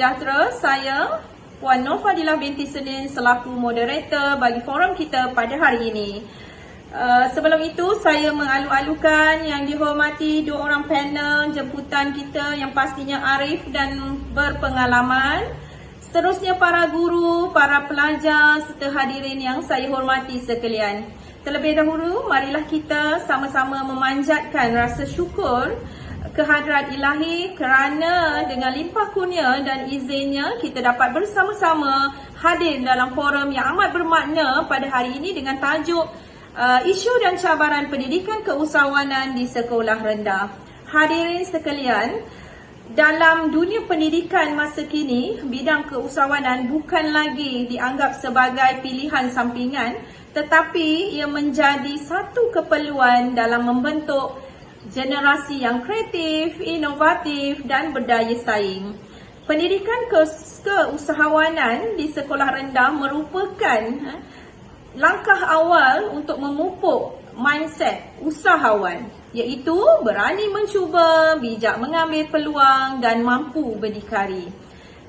sejahtera. Saya Puan Nur Fadilah binti Senin selaku moderator bagi forum kita pada hari ini. Uh, sebelum itu saya mengalu-alukan yang dihormati dua orang panel jemputan kita yang pastinya arif dan berpengalaman. Seterusnya para guru, para pelajar serta hadirin yang saya hormati sekalian. Terlebih dahulu marilah kita sama-sama memanjatkan rasa syukur kehadrat ilahi kerana dengan limpah kurnia dan izinnya kita dapat bersama-sama hadir dalam forum yang amat bermakna pada hari ini dengan tajuk uh, isu dan cabaran pendidikan keusahawanan di sekolah rendah. Hadirin sekalian, dalam dunia pendidikan masa kini, bidang keusahawanan bukan lagi dianggap sebagai pilihan sampingan tetapi ia menjadi satu keperluan dalam membentuk generasi yang kreatif, inovatif dan berdaya saing. Pendidikan ke keusahawanan di sekolah rendah merupakan ha, langkah awal untuk memupuk mindset usahawan iaitu berani mencuba, bijak mengambil peluang dan mampu berdikari.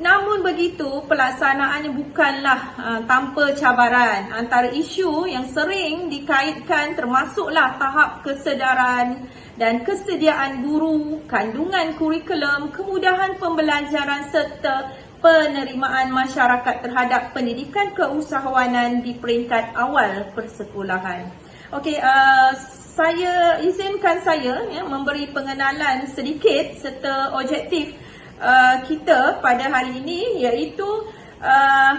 Namun begitu, pelaksanaannya bukanlah uh, tanpa cabaran. Antara isu yang sering dikaitkan termasuklah tahap kesedaran dan kesediaan guru, kandungan kurikulum, kemudahan pembelajaran serta penerimaan masyarakat terhadap pendidikan keusahawanan di peringkat awal persekolahan. Okey, uh, saya izinkan saya ya, memberi pengenalan sedikit serta objektif uh, kita pada hari ini iaitu uh,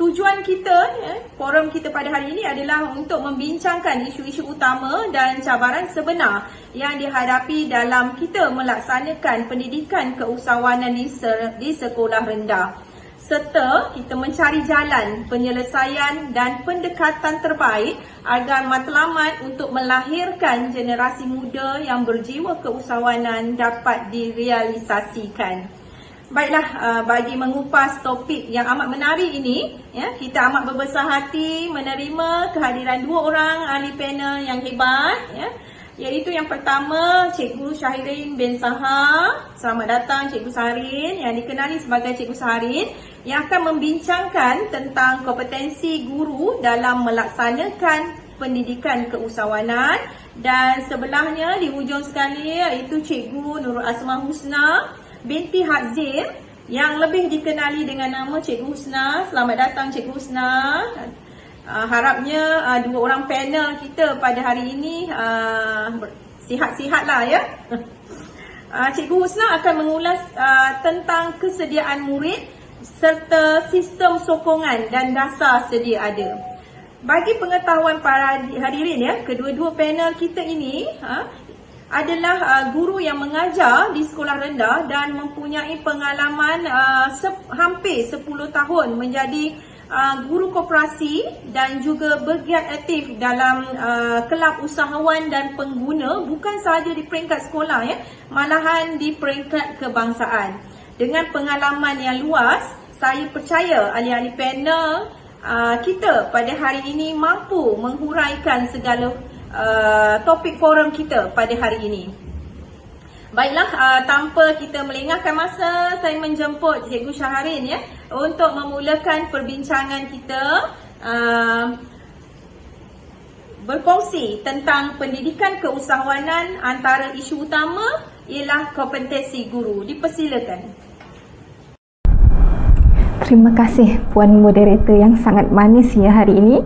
tujuan kita ya, forum kita pada hari ini adalah untuk membincangkan isu-isu utama dan cabaran sebenar yang dihadapi dalam kita melaksanakan pendidikan keusahawanan di, se- di sekolah rendah serta kita mencari jalan penyelesaian dan pendekatan terbaik agar matlamat untuk melahirkan generasi muda yang berjiwa keusahawanan dapat direalisasikan. Baiklah, uh, bagi mengupas topik yang amat menarik ini, ya, kita amat berbesar hati menerima kehadiran dua orang ahli panel yang hebat, ya, iaitu yang pertama Cikgu Syahirin bin Saha. Selamat datang Cikgu Syahirin yang dikenali sebagai Cikgu Syahirin yang akan membincangkan tentang kompetensi guru dalam melaksanakan pendidikan keusahawanan dan sebelahnya di hujung sekali iaitu Cikgu Nurul Asma Husna binti Hazim yang lebih dikenali dengan nama Cikgu Husna. Selamat datang Cikgu Husna. Uh, harapnya uh, dua orang panel kita pada hari ini uh, sihat-sihatlah ya. Cikgu Husna akan mengulas tentang kesediaan murid serta sistem sokongan dan dasar sedia ada. Bagi pengetahuan para hadirin ya, kedua-dua panel kita ini uh, adalah uh, guru yang mengajar di sekolah rendah dan mempunyai pengalaman uh, sep- hampir 10 tahun menjadi uh, guru koperasi dan juga bergiat aktif dalam uh, kelab usahawan dan pengguna bukan sahaja di peringkat sekolah ya malahan di peringkat kebangsaan. Dengan pengalaman yang luas saya percaya ahli-ahli panel uh, kita pada hari ini mampu menghuraikan segala uh, topik forum kita pada hari ini. Baiklah, uh, tanpa kita melengahkan masa, saya menjemput Cikgu Syaharin ya untuk memulakan perbincangan kita uh, berkongsi tentang pendidikan keusahawanan antara isu utama ialah kompetensi guru. Dipersilakan. Terima kasih Puan Moderator yang sangat manis ya hari ini.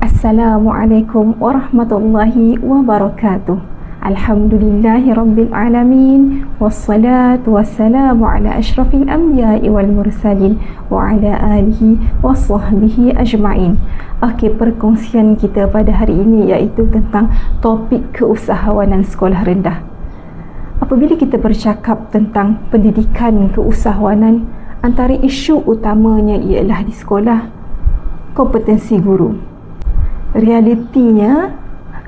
Assalamualaikum warahmatullahi wabarakatuh. Alhamdulillahi rabbil alamin wassalatu wassalamu ala ashrafil anbiya'i wal mursalin wa ala alihi wa sahbihi ajma'in. Okey, perkongsian kita pada hari ini iaitu tentang topik keusahawanan sekolah rendah. Apabila kita bercakap tentang pendidikan keusahawanan, antara isu utamanya ialah di sekolah kompetensi guru. Realitinya,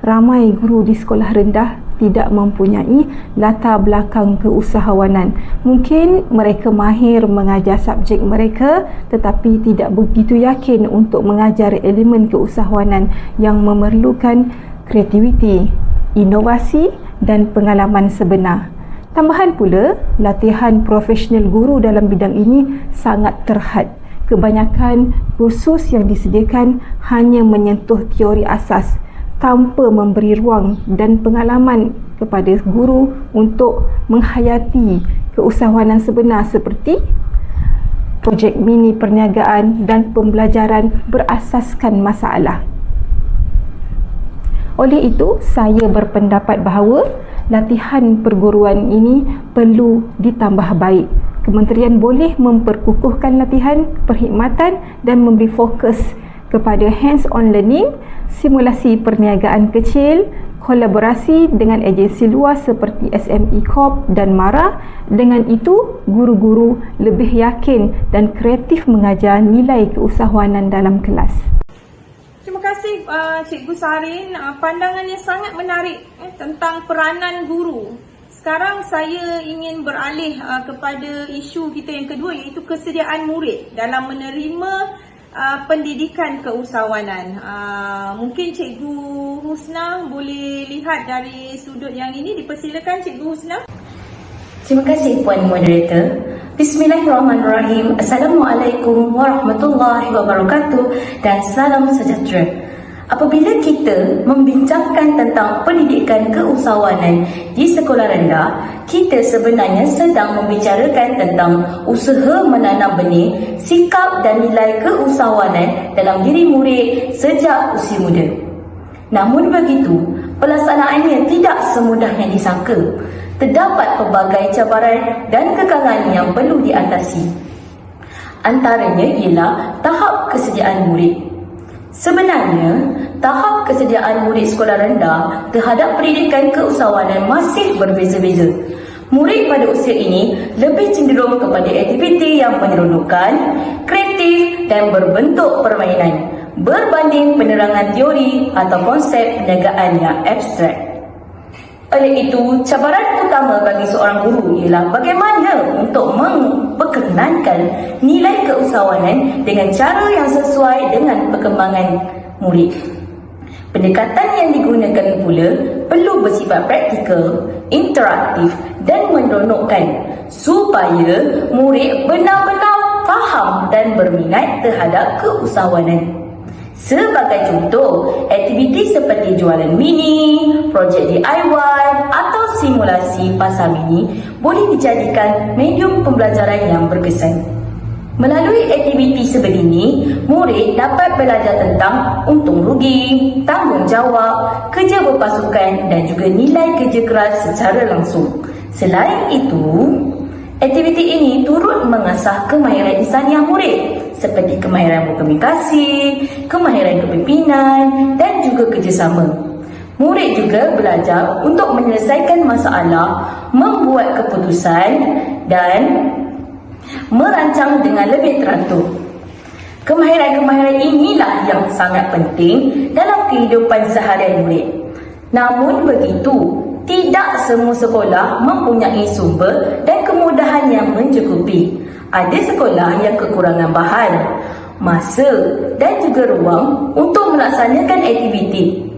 ramai guru di sekolah rendah tidak mempunyai latar belakang keusahawanan. Mungkin mereka mahir mengajar subjek mereka tetapi tidak begitu yakin untuk mengajar elemen keusahawanan yang memerlukan kreativiti, inovasi dan pengalaman sebenar. Tambahan pula, latihan profesional guru dalam bidang ini sangat terhad. Kebanyakan kursus yang disediakan hanya menyentuh teori asas tanpa memberi ruang dan pengalaman kepada guru untuk menghayati keusahawanan sebenar seperti projek mini perniagaan dan pembelajaran berasaskan masalah. Oleh itu, saya berpendapat bahawa latihan perguruan ini perlu ditambah baik. Kementerian boleh memperkukuhkan latihan, perkhidmatan dan memberi fokus kepada hands-on learning, simulasi perniagaan kecil, kolaborasi dengan agensi luar seperti SME Corp dan MARA. Dengan itu, guru-guru lebih yakin dan kreatif mengajar nilai keusahawanan dalam kelas. Terima kasih uh, Cikgu Sarin. Uh, pandangannya sangat menarik eh, tentang peranan guru. Sekarang saya ingin beralih uh, kepada isu kita yang kedua iaitu kesediaan murid dalam menerima uh, pendidikan keusahawanan. Uh, mungkin Cikgu Husna boleh lihat dari sudut yang ini. Dipersilakan Cikgu Husna. Terima kasih Puan Moderator. Bismillahirrahmanirrahim. Assalamualaikum warahmatullahi wabarakatuh dan salam sejahtera. Apabila kita membincangkan tentang pendidikan keusahawanan di sekolah rendah, kita sebenarnya sedang membicarakan tentang usaha menanam benih, sikap dan nilai keusahawanan dalam diri murid sejak usia muda. Namun begitu, pelaksanaannya tidak semudah yang disangka. Terdapat pelbagai cabaran dan kekangan yang perlu diatasi. Antaranya ialah tahap kesediaan murid. Sebenarnya, tahap kesediaan murid sekolah rendah terhadap pendidikan keusahawanan masih berbeza-beza. Murid pada usia ini lebih cenderung kepada aktiviti yang menyeronokkan, kreatif dan berbentuk permainan berbanding penerangan teori atau konsep perniagaan yang abstrak. Oleh itu, cabaran utama bagi seorang guru ialah bagaimana untuk memperkenankan nilai keusahawanan dengan cara yang sesuai dengan perkembangan murid. Pendekatan yang digunakan pula perlu bersifat praktikal, interaktif dan menyeronokkan supaya murid benar-benar faham dan berminat terhadap keusahawanan. Sebagai contoh, aktiviti seperti jualan mini, projek DIY atau simulasi pasar mini boleh dijadikan medium pembelajaran yang berkesan. Melalui aktiviti sebegini, murid dapat belajar tentang untung rugi, tanggungjawab, kerja berpasukan dan juga nilai kerja keras secara langsung. Selain itu, aktiviti ini turut mengasah kemahiran insaniah murid seperti kemahiran berkomunikasi, kemahiran kepimpinan dan juga kerjasama. Murid juga belajar untuk menyelesaikan masalah, membuat keputusan dan merancang dengan lebih teratur. Kemahiran-kemahiran inilah yang sangat penting dalam kehidupan seharian murid. Namun begitu, tidak semua sekolah mempunyai sumber dan kemudahan yang mencukupi. Ada sekolah yang kekurangan bahan, masa dan juga ruang untuk melaksanakan aktiviti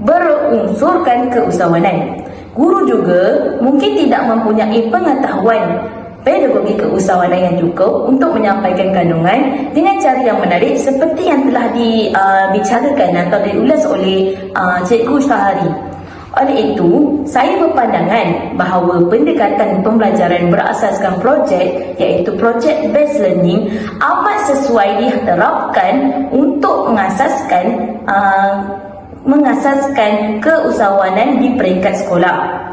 berunsurkan keusahawanan. Guru juga mungkin tidak mempunyai pengetahuan pedagogi keusahawanan yang cukup untuk menyampaikan kandungan dengan cara yang menarik seperti yang telah dibicarakan uh, atau diulas oleh uh, Cikgu Syahari. Oleh itu, saya berpandangan bahawa pendekatan pembelajaran berasaskan projek iaitu project based learning amat sesuai diterapkan untuk mengasaskan uh, mengasaskan keusahawanan di peringkat sekolah.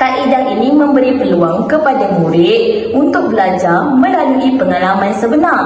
Kaedah ini memberi peluang kepada murid untuk belajar melalui pengalaman sebenar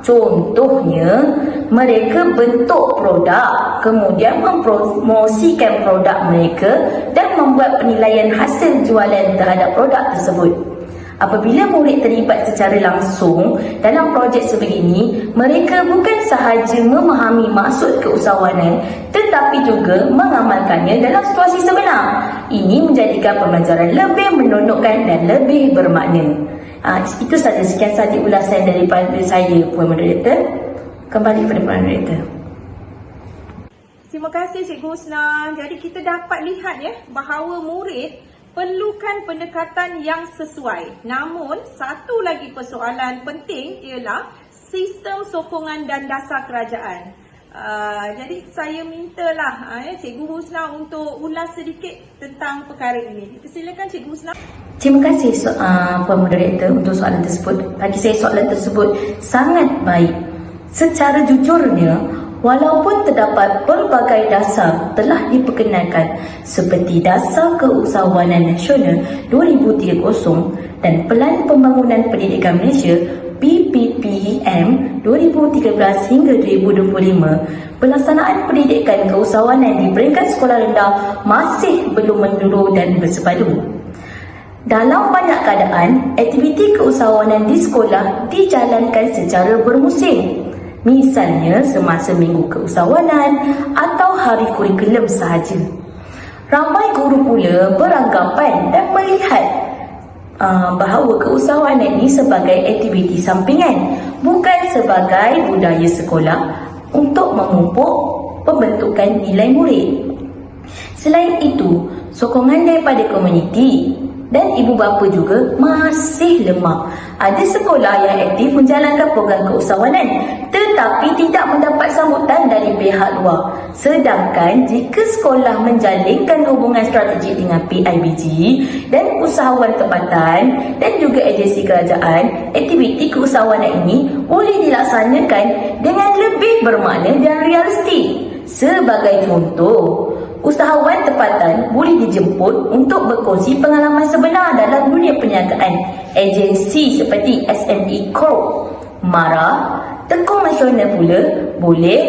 Contohnya, mereka bentuk produk, kemudian mempromosikan produk mereka dan membuat penilaian hasil jualan terhadap produk tersebut. Apabila murid terlibat secara langsung dalam projek sebegini, mereka bukan sahaja memahami maksud keusahawanan tetapi juga mengamalkannya dalam situasi sebenar. Ini menjadikan pembelajaran lebih menonokkan dan lebih bermakna. Ha, itu saja sekian saja ulasan daripada saya Puan Moderator. Kembali kepada Puan Moderator. Terima kasih Cikgu Husna. Jadi kita dapat lihat ya bahawa murid perlukan pendekatan yang sesuai. Namun, satu lagi persoalan penting ialah sistem sokongan dan dasar kerajaan. Uh, jadi saya mintalah uh, Cikgu Husna untuk ulas sedikit tentang perkara ini. Silakan Cikgu Husna. Terima kasih so, uh, Puan Moderator untuk soalan tersebut. Bagi saya soalan tersebut sangat baik. Secara jujurnya, walaupun terdapat pelbagai dasar telah diperkenalkan seperti Dasar Keusahawanan Nasional 2030 dan Pelan Pembangunan Pendidikan Malaysia PPPM 2013 hingga 2025, pelaksanaan pendidikan keusahawanan di peringkat sekolah rendah masih belum menyeluruh dan bersepadu. Dalam banyak keadaan, aktiviti keusahawanan di sekolah dijalankan secara bermusim. Misalnya semasa minggu keusahawanan atau hari kurikulum sahaja. Ramai guru pula beranggapan dan melihat uh, bahawa keusahawanan ini sebagai aktiviti sampingan bukan sebagai budaya sekolah untuk memupuk pembentukan nilai murid. Selain itu, sokongan daripada komuniti dan ibu bapa juga masih lemah. Ada sekolah yang aktif menjalankan program keusahawanan tetapi tidak mendapat sambutan dari pihak luar. Sedangkan jika sekolah menjalinkan hubungan strategik dengan PIBG dan usahawan tempatan dan juga agensi kerajaan, aktiviti keusahawanan ini boleh dilaksanakan dengan lebih bermakna dan realistik. Sebagai contoh, usahawan tempatan boleh dijemput untuk berkongsi pengalaman sebenar dalam dunia perniagaan agensi seperti SME Corp, MARA, Tekong Nasional pula boleh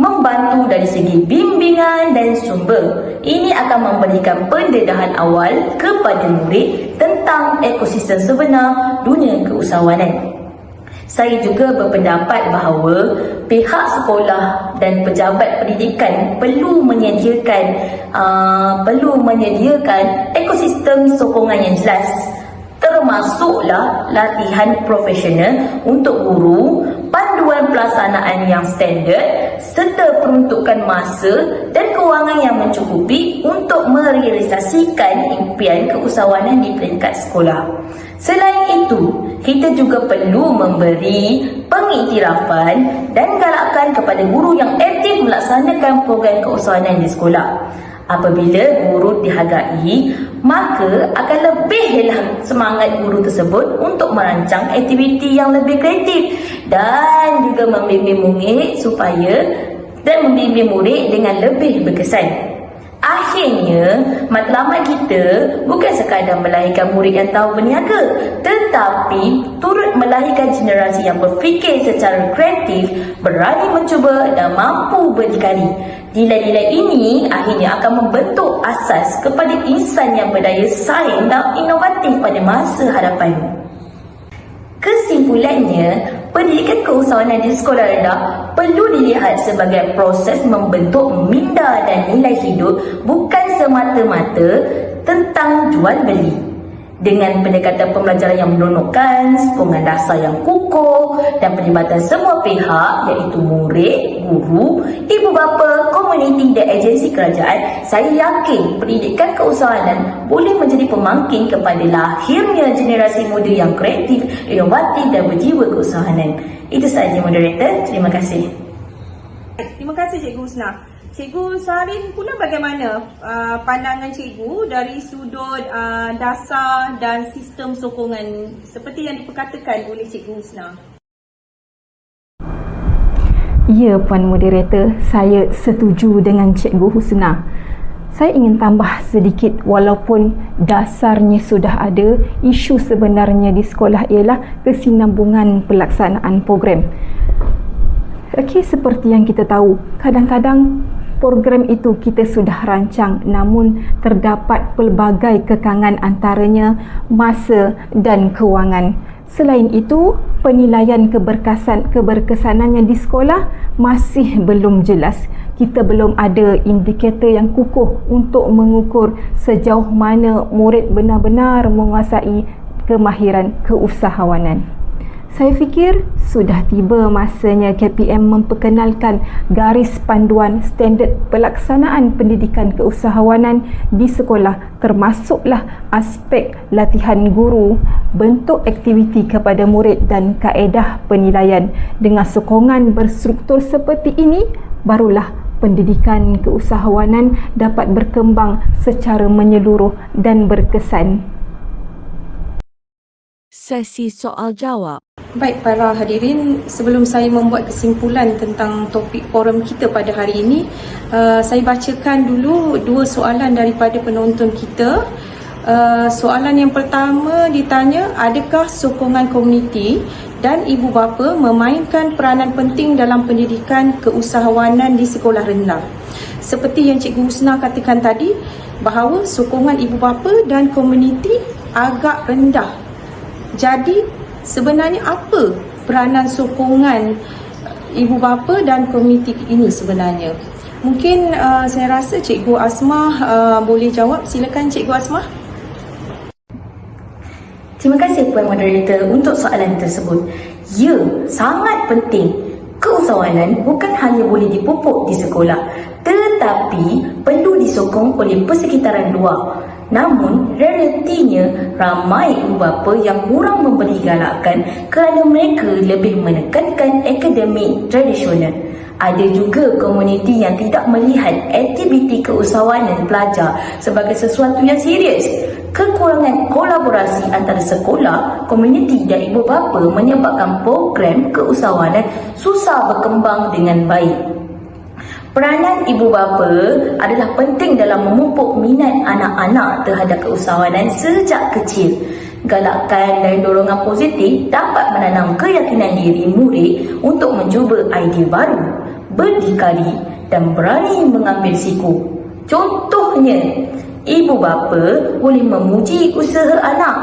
membantu dari segi bimbingan dan sumber. Ini akan memberikan pendedahan awal kepada murid tentang ekosistem sebenar dunia keusahawanan. Saya juga berpendapat bahawa pihak sekolah dan pejabat pendidikan perlu menyediakan uh, perlu menyediakan ekosistem sokongan yang jelas termasuklah latihan profesional untuk guru, panduan pelaksanaan yang standard serta peruntukan masa dan kewangan yang mencukupi untuk merealisasikan impian keusahawanan di peringkat sekolah. Selain itu, kita juga perlu memberi pengiktirafan dan galakan kepada guru yang aktif melaksanakan program keusahawanan di sekolah. Apabila guru dihargai, maka akan lebihlah semangat guru tersebut untuk merancang aktiviti yang lebih kreatif dan juga membimbing murid supaya dan membimbing murid dengan lebih berkesan. Akhirnya, matlamat kita bukan sekadar melahirkan murid yang tahu berniaga tetapi turut melahirkan generasi yang berfikir secara kreatif, berani mencuba dan mampu berdikari. Nilai-nilai ini akhirnya akan membentuk asas kepada insan yang berdaya saing dan inovatif pada masa hadapan. Kesimpulannya, pendidikan keusahawanan di sekolah rendah perlu dilihat sebagai proses membentuk minda dan nilai hidup bukan semata-mata tentang jual beli dengan pendekatan pembelajaran yang menonokkan, sokongan dasar yang kukuh dan perlibatan semua pihak iaitu murid, guru, ibu bapa, komuniti dan agensi kerajaan, saya yakin pendidikan keusahawanan boleh menjadi pemangkin kepada lahirnya generasi muda yang kreatif, inovatif dan berjiwa keusahawanan. Itu sahaja moderator. Terima kasih. Terima kasih Cikgu Husna. Cikgu Sarin pula bagaimana uh, pandangan cikgu dari sudut uh, dasar dan sistem sokongan seperti yang diperkatakan oleh Cikgu Husna? Ya, Puan Moderator, saya setuju dengan Cikgu Husna. Saya ingin tambah sedikit walaupun dasarnya sudah ada, isu sebenarnya di sekolah ialah kesinambungan pelaksanaan program. Okey, seperti yang kita tahu, kadang-kadang program itu kita sudah rancang namun terdapat pelbagai kekangan antaranya masa dan kewangan. Selain itu, penilaian keberkesan keberkesanannya di sekolah masih belum jelas. Kita belum ada indikator yang kukuh untuk mengukur sejauh mana murid benar-benar menguasai kemahiran keusahawanan. Saya fikir sudah tiba masanya KPM memperkenalkan garis panduan standard pelaksanaan pendidikan keusahawanan di sekolah termasuklah aspek latihan guru, bentuk aktiviti kepada murid dan kaedah penilaian. Dengan sokongan berstruktur seperti ini, barulah pendidikan keusahawanan dapat berkembang secara menyeluruh dan berkesan. Sesi soal jawab. Baik para hadirin, sebelum saya membuat kesimpulan tentang topik forum kita pada hari ini, uh, saya bacakan dulu dua soalan daripada penonton kita. Uh, soalan yang pertama ditanya, adakah sokongan komuniti dan ibu bapa memainkan peranan penting dalam pendidikan keusahawanan di sekolah rendah? Seperti yang Cikgu Husna katakan tadi, bahawa sokongan ibu bapa dan komuniti agak rendah. Jadi, sebenarnya apa peranan sokongan ibu bapa dan komuniti ini sebenarnya? Mungkin uh, saya rasa Cikgu Asmah uh, boleh jawab. Silakan Cikgu Asmah. Terima kasih Puan Moderator untuk soalan tersebut. Ya, sangat penting. Keusahawanan bukan hanya boleh dipupuk di sekolah tetapi perlu disokong oleh persekitaran luar. Namun, realitinya ramai ibu bapa yang kurang memberi galakan kerana mereka lebih menekankan akademik tradisional. Ada juga komuniti yang tidak melihat aktiviti keusahawanan pelajar sebagai sesuatu yang serius. Kekurangan kolaborasi antara sekolah, komuniti dan ibu bapa menyebabkan program keusahawanan susah berkembang dengan baik. Peranan ibu bapa adalah penting dalam memupuk minat anak-anak terhadap keusahawanan sejak kecil. Galakkan dan dorongan positif dapat menanam keyakinan diri murid untuk mencuba idea baru, berdikari dan berani mengambil risiko. Contohnya, ibu bapa boleh memuji usaha anak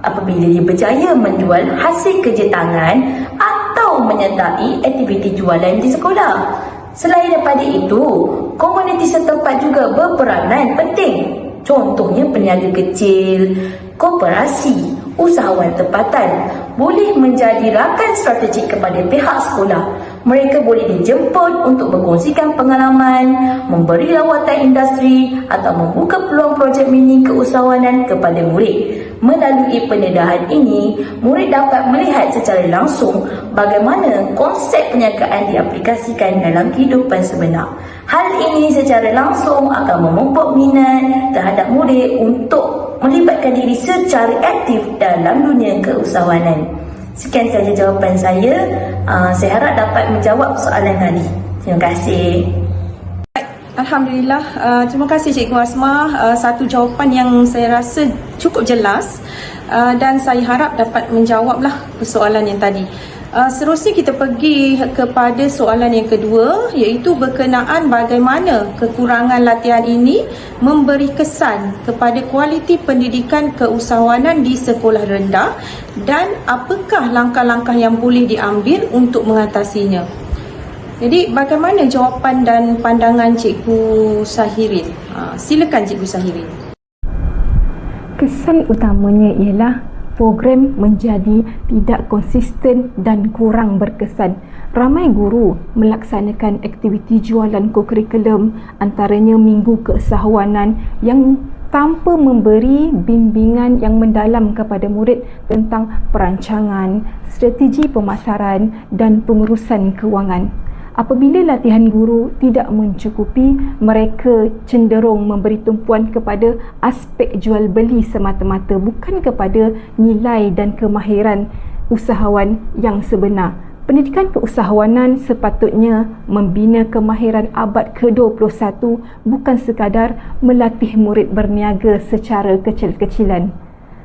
apabila dia berjaya menjual hasil kerja tangan atau menyertai aktiviti jualan di sekolah. Selain daripada itu, komuniti setempat juga berperanan penting. Contohnya peniaga kecil, koperasi, usahawan tempatan boleh menjadi rakan strategik kepada pihak sekolah. Mereka boleh dijemput untuk berkongsikan pengalaman, memberi lawatan industri atau membuka peluang projek mini keusahawanan kepada murid. Melalui pendedahan ini, murid dapat melihat secara langsung bagaimana konsep penyagaan diaplikasikan dalam kehidupan sebenar. Hal ini secara langsung akan memupuk minat terhadap murid untuk melibatkan diri secara aktif dalam dunia keusahawanan. Sekian sahaja jawapan saya. Uh, saya harap dapat menjawab soalan tadi. Terima kasih. Alhamdulillah, uh, terima kasih Cikgu Asma. Uh, satu jawapan yang saya rasa cukup jelas uh, dan saya harap dapat menjawablah persoalan yang tadi. Uh, seterusnya kita pergi kepada soalan yang kedua iaitu berkenaan bagaimana kekurangan latihan ini memberi kesan kepada kualiti pendidikan keusahawanan di sekolah rendah dan apakah langkah-langkah yang boleh diambil untuk mengatasinya. Jadi bagaimana jawapan dan pandangan Cikgu Sahirin? Ha, silakan Cikgu Sahirin. Kesan utamanya ialah program menjadi tidak konsisten dan kurang berkesan. Ramai guru melaksanakan aktiviti jualan kokurikulum antaranya minggu keusahawanan yang tanpa memberi bimbingan yang mendalam kepada murid tentang perancangan, strategi pemasaran dan pengurusan kewangan. Apabila latihan guru tidak mencukupi, mereka cenderung memberi tumpuan kepada aspek jual beli semata-mata bukan kepada nilai dan kemahiran usahawan yang sebenar. Pendidikan keusahawanan sepatutnya membina kemahiran abad ke-21 bukan sekadar melatih murid berniaga secara kecil-kecilan.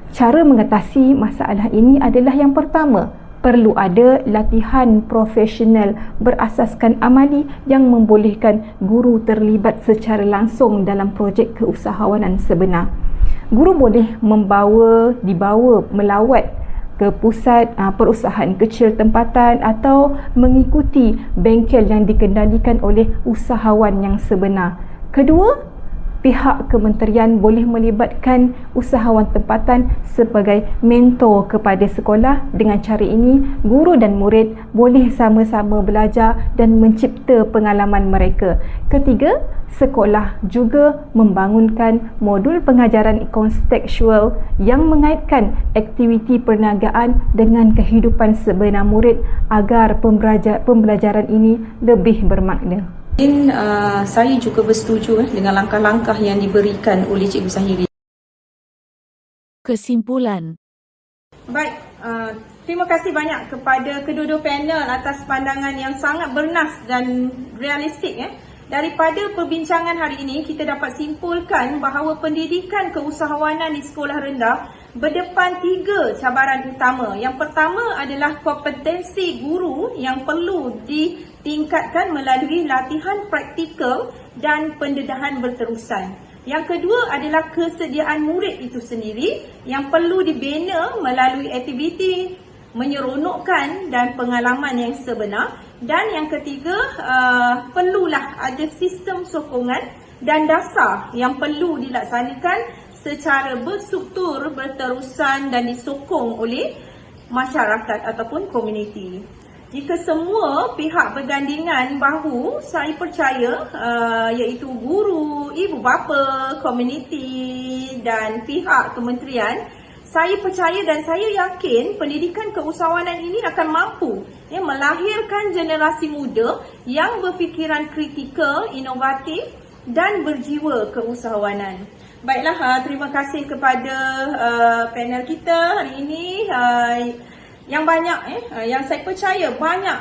Cara mengatasi masalah ini adalah yang pertama, perlu ada latihan profesional berasaskan amali yang membolehkan guru terlibat secara langsung dalam projek keusahawanan sebenar. Guru boleh membawa, dibawa melawat ke pusat uh, perusahaan kecil tempatan atau mengikuti bengkel yang dikendalikan oleh usahawan yang sebenar. Kedua, pihak kementerian boleh melibatkan usahawan tempatan sebagai mentor kepada sekolah dengan cara ini guru dan murid boleh sama-sama belajar dan mencipta pengalaman mereka. Ketiga, sekolah juga membangunkan modul pengajaran kontekstual yang mengaitkan aktiviti perniagaan dengan kehidupan sebenar murid agar pembelajar, pembelajaran ini lebih bermakna. Dan uh, saya juga bersetuju eh, dengan langkah-langkah yang diberikan oleh Cikgu Sahiri. Kesimpulan Baik, uh, terima kasih banyak kepada kedua-dua panel atas pandangan yang sangat bernas dan realistik. Eh. Daripada perbincangan hari ini, kita dapat simpulkan bahawa pendidikan keusahawanan di sekolah rendah berdepan tiga cabaran utama. Yang pertama adalah kompetensi guru yang perlu ditingkatkan melalui latihan praktikal dan pendedahan berterusan. Yang kedua adalah kesediaan murid itu sendiri yang perlu dibina melalui aktiviti menyeronokkan dan pengalaman yang sebenar. Dan yang ketiga, uh, perlulah ada sistem sokongan dan dasar yang perlu dilaksanakan secara berstruktur, berterusan dan disokong oleh masyarakat ataupun komuniti. Jika semua pihak bergandingan bahu, saya percaya uh, iaitu guru, ibu bapa, komuniti dan pihak kementerian saya percaya dan saya yakin pendidikan keusahawanan ini akan mampu ya, melahirkan generasi muda yang berfikiran kritikal, inovatif dan berjiwa keusahawanan. Baiklah, uh, terima kasih kepada uh, panel kita hari ini uh, yang banyak eh, yang saya percaya banyak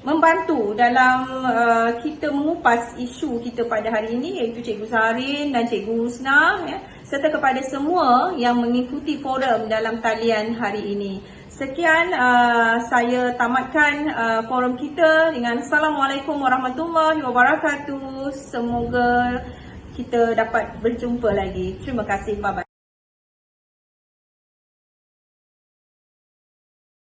membantu dalam kita mengupas isu kita pada hari ini iaitu Cikgu Saharin dan Cikgu Husna ya, serta kepada semua yang mengikuti forum dalam talian hari ini. Sekian uh, saya tamatkan uh, forum kita dengan Assalamualaikum warahmatullahi wabarakatuh. Semoga kita dapat berjumpa lagi. Terima kasih. Bye-bye.